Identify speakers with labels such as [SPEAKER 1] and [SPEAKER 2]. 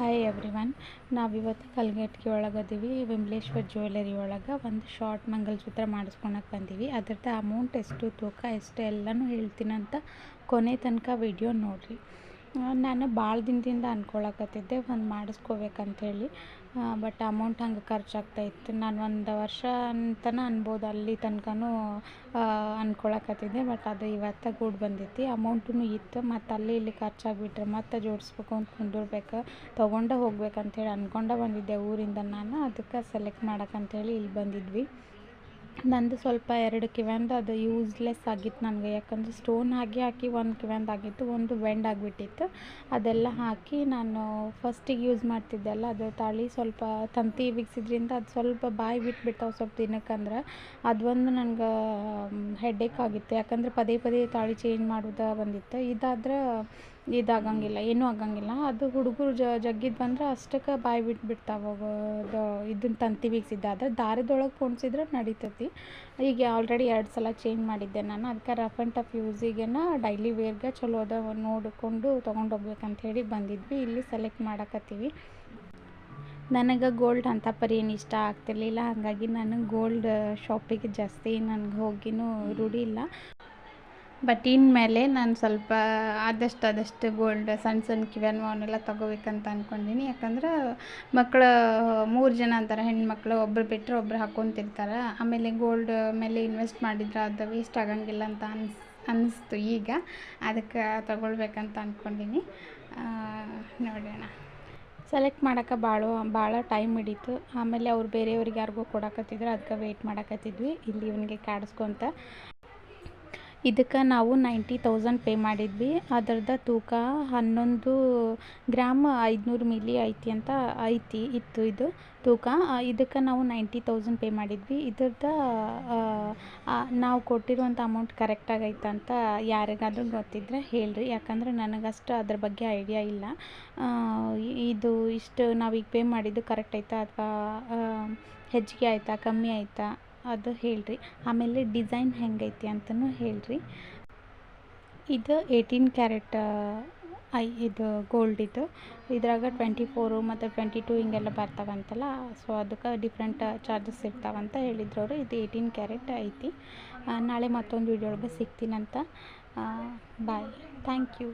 [SPEAKER 1] Hi every one ನಾವಿವತ್ತು ಒಳಗೆ ಒಳಗದೀವಿ ವಿಮಲೇಶ್ವರ್ jewellery ಒಳಗೆ ಒಂದು ಶಾರ್ಟ್ ಮಂಗಲಸೂತ್ರ ಮಾಡಿಸ್ಕೊಳಕ್ಕೆ ಬಂದೀವಿ. ಅದ್ರದ್ದು ಅಮೌಂಟ್ ಎಷ್ಟು, ತೂಕ ಎಷ್ಟು ಎಲ್ಲನೂ ಹೇಳ್ತೀನಂತ ಕೊನೆ ತನಕ ವಿಡಿಯೋ ನೋಡಿರಿ. ನಾನು ಭಾಳ ದಿನದಿಂದ ಅಂದ್ಕೊಳಕತ್ತಿದ್ದೆ ಒಂದು ಮಾಡಿಸ್ಕೋಬೇಕಂಥೇಳಿ ಬಟ್ ಅಮೌಂಟ್ ಹಂಗೆ ಖರ್ಚಾಗ್ತಾಯಿತ್ತು ನಾನು ಒಂದು ವರ್ಷ ಅಂತನ ಅನ್ಬೋದು ಅಲ್ಲಿ ತನಕನೂ ಅಂದ್ಕೊಳಕತ್ತಿದ್ದೆ ಬಟ್ ಅದು ಇವತ್ತು ಕೂಡಿ ಬಂದೈತಿ ಅಮೌಂಟೂ ಇತ್ತು, ಮತ್ತು ಅಲ್ಲಿ ಇಲ್ಲಿ ಖರ್ಚಾಗ್ಬಿಟ್ರೆ ಮತ್ತೆ ಜೋಡಿಸ್ಬೇಕು ಅಂತ ಕುಂದಿರ್ಬೇಕು, ತೊಗೊಂಡೇ ಹೋಗ್ಬೇಕಂಥೇಳಿ ಅಂದ್ಕೊಂಡೇ ಬಂದಿದ್ದೆ ಊರಿಂದ ನಾನು. ಅದಕ್ಕೆ ಸೆಲೆಕ್ಟ್ ಮಾಡಕ್ಕಂಥೇಳಿ ಇಲ್ಲಿ ಬಂದಿದ್ವಿ. ನಂದು ಸ್ವಲ್ಪ ಎರಡು ಕಿವ್ಯಾಂದು ಅದು ಯೂಸ್ಲೆಸ್ ಆಗಿತ್ತು ನನಗೆ. ಯಾಕಂದರೆ ಸ್ಟೋನ್ ಹಾಕಿ ಹಾಕಿ ಒಂದು ಕಿವ್ಯಾಂದು ಆಗಿತ್ತು, ಒಂದು ಬೆಂಡ್ ಆಗಿಬಿಟ್ಟಿತ್ತು. ಅದೆಲ್ಲ ಹಾಕಿ ನಾನು ಫಸ್ಟಿಗೆ ಯೂಸ್ ಮಾಡ್ತಿದ್ದೆ ಅಲ್ಲ, ಅದು ತಾಳಿ ಸ್ವಲ್ಪ ತಂತಿ ಬಿಗಿಸಿದ್ರಿಂದ ಅದು ಸ್ವಲ್ಪ ಬಾಯಿ ಬಿಟ್ಬಿಡ್ತಾವೆ ಸ್ವಲ್ಪ ದಿನಕ್ಕಂದ್ರೆ. ಅದೊಂದು ನನಗೆ ಹೆಡ್ಡೇಕ್ ಆಗಿತ್ತು. ಯಾಕಂದರೆ ಪದೇ ಪದೇ ತಾಳಿ ಚೇಂಜ್ ಮಾಡೋದು ಬಂದಿತ್ತು. ಇದಾದ್ರೆ ಇದಾಗಂಗಿಲ್ಲ, ಏನೂ ಆಗಂಗಿಲ್ಲ. ಅದು ಹುಡುಗರು ಜಗ್ಗಿದ್ದು ಬಂದ್ರೆ ಅಷ್ಟಕ್ಕೆ ಬಾಯಿ ಬಿಟ್ಬಿಡ್ತಾವೆ ಅದು ಇದನ್ನ ತಂತಿ ಆದರೆ ದಾರದೊಳಗೆ ಪೋಣಿಸಿದ್ರೆ ನಡೀತೈತಿ. ಈಗ ಆಲ್ರೆಡಿ ಎರಡು ಸಲ ಚೇಂಜ್ ಮಾಡಿದ್ದೆ ನಾನು. ಅದಕ್ಕೆ ರಫ್ ಆ್ಯಂಡ್ ಟಫ್ ಯೂಸಿಗೆನ ಡೈಲಿ ವೇರ್ಗೆ ಚಲೋ ಅದ ನೋಡಿಕೊಂಡು ತೊಗೊಂಡು ಹೋಗ್ಬೇಕಂತ ಹೇಳಿ ಬಂದಿದ್ವಿ. ಇಲ್ಲಿ ಸೆಲೆಕ್ಟ್ ಮಾಡಕತ್ತೀವಿ. ನನಗೆ ಗೋಲ್ಡ್ ಅಂತ ಪರಿ ಏನು ಇಷ್ಟ ಆಗ್ತಿರ್ಲಿಲ್ಲ. ಹಾಗಾಗಿ ನಾನು ಗೋಲ್ಡ್ ಶಾಪಿಗೆ ಜಾಸ್ತಿ ನನಗೆ ಹೋಗಿನೂ ರೂಢಿ ಇಲ್ಲ. ಬಟ್ ಇನ್ಮೇಲೆ ನಾನು ಸ್ವಲ್ಪ ಆದಷ್ಟು ಆದಷ್ಟು ಗೋಲ್ಡ್ ಸಣ್ಣ ಸಣ್ಣ ಕಿವ್ಯಾನು ಅವನ್ನೆಲ್ಲ ತೊಗೋಬೇಕಂತ ಅಂದ್ಕೊಂಡೀನಿ ಯಾಕಂದ್ರೆ ಮಕ್ಕಳು ಮೂರು ಜನ ಅಂತಾರೆ, ಹೆಣ್ಮಕ್ಳು ಒಬ್ರು ಬಿಟ್ಟರೆ ಒಬ್ರು ಹಾಕೊತಿರ್ತಾರೆ. ಆಮೇಲೆ ಗೋಲ್ಡ್ ಮೇಲೆ ಇನ್ವೆಸ್ಟ್ ಮಾಡಿದ್ರೆ ಅದು ವೇಸ್ಟ್ ಆಗಂಗಿಲ್ಲ ಅಂತ ಅನ್ಸ್ ಅನ್ನಿಸ್ತು ಈಗ. ಅದಕ್ಕೆ ತೊಗೊಳ್ಬೇಕಂತ ಅಂದ್ಕೊಂಡೀನಿ ನೋಡೋಣ. ಸೆಲೆಕ್ಟ್ ಮಾಡೋಕೆ ಭಾಳ ಭಾಳ ಟೈಮ್ ಹಿಡೀತು. ಆಮೇಲೆ ಅವ್ರು ಬೇರೆಯವ್ರಿಗೆ ಯಾರಿಗೂ ಕೊಡಕತ್ತಿದ್ರು ಅದಕ್ಕೆ ವೆಯ್ಟ್ ಮಾಡಕತ್ತಿದ್ವಿ. ಇಲ್ಲಿ ಇವನಿಗೆ ಕಾಡಿಸ್ಕೊಂತ ಇದಕ್ಕೆ ನಾವು ನೈಂಟಿ ತೌಸಂಡ್ ಪೇ ಮಾಡಿದ್ವಿ. ಅದರದ ತೂಕ ಹನ್ನೊಂದು ಗ್ರಾಮ್ ಐದುನೂರು ಮಿಲಿ ಐತಿ ಅಂತ ಐತಿ ಇತ್ತು ಇದು ತೂಕ. ಇದಕ್ಕೆ ನಾವು ನೈಂಟಿ ತೌಸಂಡ್ ಪೇ ಮಾಡಿದ್ವಿ. ಇದ್ರದ್ದು ನಾವು ಕೊಟ್ಟಿರುವಂಥ ಅಮೌಂಟ್ ಕರೆಕ್ಟಾಗಿ ಐತೆ ಅಂತ ಯಾರಿಗಾದ್ರೂ ಗೊತ್ತಿದ್ರೆ ಹೇಳಿರಿ. ಯಾಕಂದ್ರೆ ನನಗಷ್ಟು ಅದ್ರ ಬಗ್ಗೆ ಐಡಿಯಾ ಇಲ್ಲ. ಇದು ಇಷ್ಟು ನಾವೀಗ ಪೇ ಮಾಡಿದ್ದು ಕರೆಕ್ಟ್ ಐತಾ ಅಥವಾ ಹೆಚ್ಚಿಗೆ ಆಯಿತಾ, ಕಮ್ಮಿ ಆಯಿತಾ? ಅದು ಹೇಳಿರಿ. ಆಮೇಲೆ ಡಿಸೈನ್ ಹೆಂಗೈತಿ ಅಂತಲೂ ಹೇಳಿರಿ. ಇದು ಏಯ್ಟೀನ್ ಕ್ಯಾರೆಟ್, ಐ, ಇದು ಗೋಲ್ಡ್ ಇದು. ಇದ್ರಾಗ ಟ್ವೆಂಟಿ ಫೋರು ಮತ್ತು ಟ್ವೆಂಟಿ ಟೂ ಹಿಂಗೆಲ್ಲ ಬರ್ತಾವಂತಲ್ಲ ಸೊ ಅದಕ್ಕೆ ಡಿಫ್ರೆಂಟ್ ಚಾರ್ಜಸ್ ಇರ್ತಾವಂತ ಹೇಳಿದ್ರು ಅವರು ಇದು ಏಯ್ಟೀನ್ ಕ್ಯಾರೆಟ್ ಐತಿ. ನಾಳೆ ಮತ್ತೊಂದು ವಿಡಿಯೋ ಒಳಗೆ ಸಿಗ್ತೀನಂತ. Bye thank you